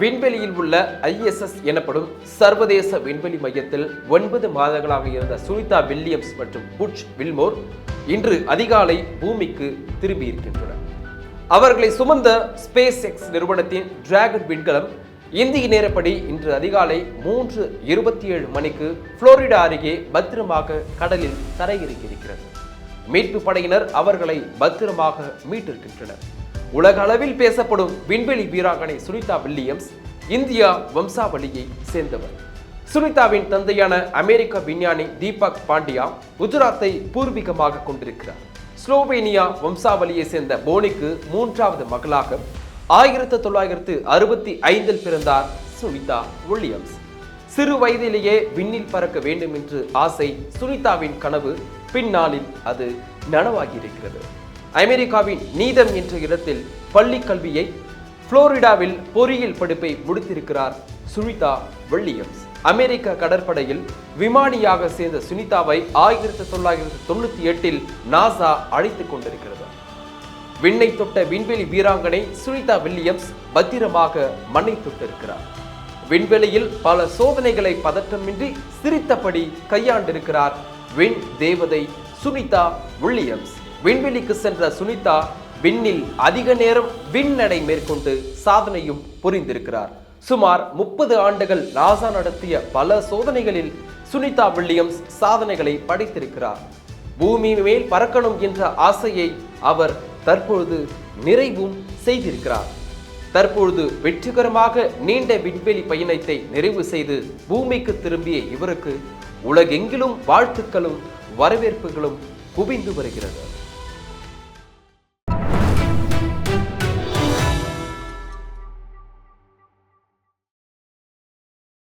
விண்வெளியில் உள்ள ஐஎஸ்எஸ் எனப்படும் சர்வதேச விண்வெளி மையத்தில் ஒன்பது மாதங்களாக இருந்த சுனிதா வில்லியம்ஸ் மற்றும் புட்ச் வில்மோர் இன்று அதிகாலை பூமிக்கு திரும்பியிருக்கின்றனர் அவர்களை சுமந்த ஸ்பேஸ் எக்ஸ் நிறுவனத்தின் டிராகன் விண்கலம் இந்திய நேரப்படி இன்று அதிகாலை மூன்று இருபத்தி ஏழு மணிக்கு புளோரிடா அருகே பத்திரமாக கடலில் தரையிறங்கியிருக்கிறது. மீட்பு படையினர் அவர்களை பத்திரமாக மீட்டிருக்கின்றனர். உலக அளவில் பேசப்படும் விண்வெளி வீராங்கனை சுனிதா வில்லியம்ஸ் இந்தியா வம்சாவளியை சேர்ந்தவர். சுனிதாவின் தந்தையான அமெரிக்க விஞ்ஞானி தீபக் பாண்டியா குஜராத்தை பூர்வீகமாக கொண்டிருக்கிறார். ஸ்லோவேனியா வம்சாவளியை சேர்ந்த போனிக்கு மூன்றாவது மகளாக ஆயிரத்தி தொள்ளாயிரத்து அறுபத்தி ஐந்தில் பிறந்தார் சுனிதா வில்லியம்ஸ். சிறு வயதிலேயே விண்ணில் பறக்க வேண்டும் என்று ஆசை சுனிதாவின் கனவு பின்னாளில் அது நனவாகியிருக்கிறது. அமெரிக்காவின் நீதம் என்ற இடத்தில் பள்ளி கல்வியை புளோரிடாவில் பொறியியல் படிப்பை முடித்திருக்கிறார் சுனிதா வில்லியம்ஸ். அமெரிக்க கடற்படையில் விமானியாக சேர்ந்த சுனிதாவை ஆயிரத்தி தொள்ளாயிரத்தி தொண்ணூத்தி எட்டில் நாசா அழைத்துக் கொண்டிருக்கிறது. விண்ணை தொட்ட விண்வெளி வீராங்கனை சுனிதா வில்லியம்ஸ் பத்திரமாக மண்ணை தொட்டிருக்கிறார். விண்வெளியில் பல சோதனைகளை பதற்றமின்றி சிரித்தபடி கையாண்டிருக்கிறார் விண் தேவதை சுனிதா வில்லியம்ஸ். விண்வெளிக்கு சென்ற சுனிதா விண்ணில் அதிக நேரம் விண்ணடை மேற்கொண்டு சாதனையும் புரிந்திருக்கிறார். சுமார் முப்பது ஆண்டுகள் நாசா நடத்திய பல சோதனைகளில் சுனிதா வில்லியம்ஸ் சாதனைகளை படைத்திருக்கிறார். பூமி மேல் பறக்கணும் என்ற ஆசையை அவர் தற்பொழுது நிறைவும் செய்திருக்கிறார். தற்பொழுது வெற்றிகரமாக நீண்ட விண்வெளி பயணத்தை நிறைவு செய்து பூமிக்கு திரும்பிய இவருக்கு உலகெங்கிலும் வாழ்த்துக்களும் வரவேற்புகளும் குவிந்து வருகிறது.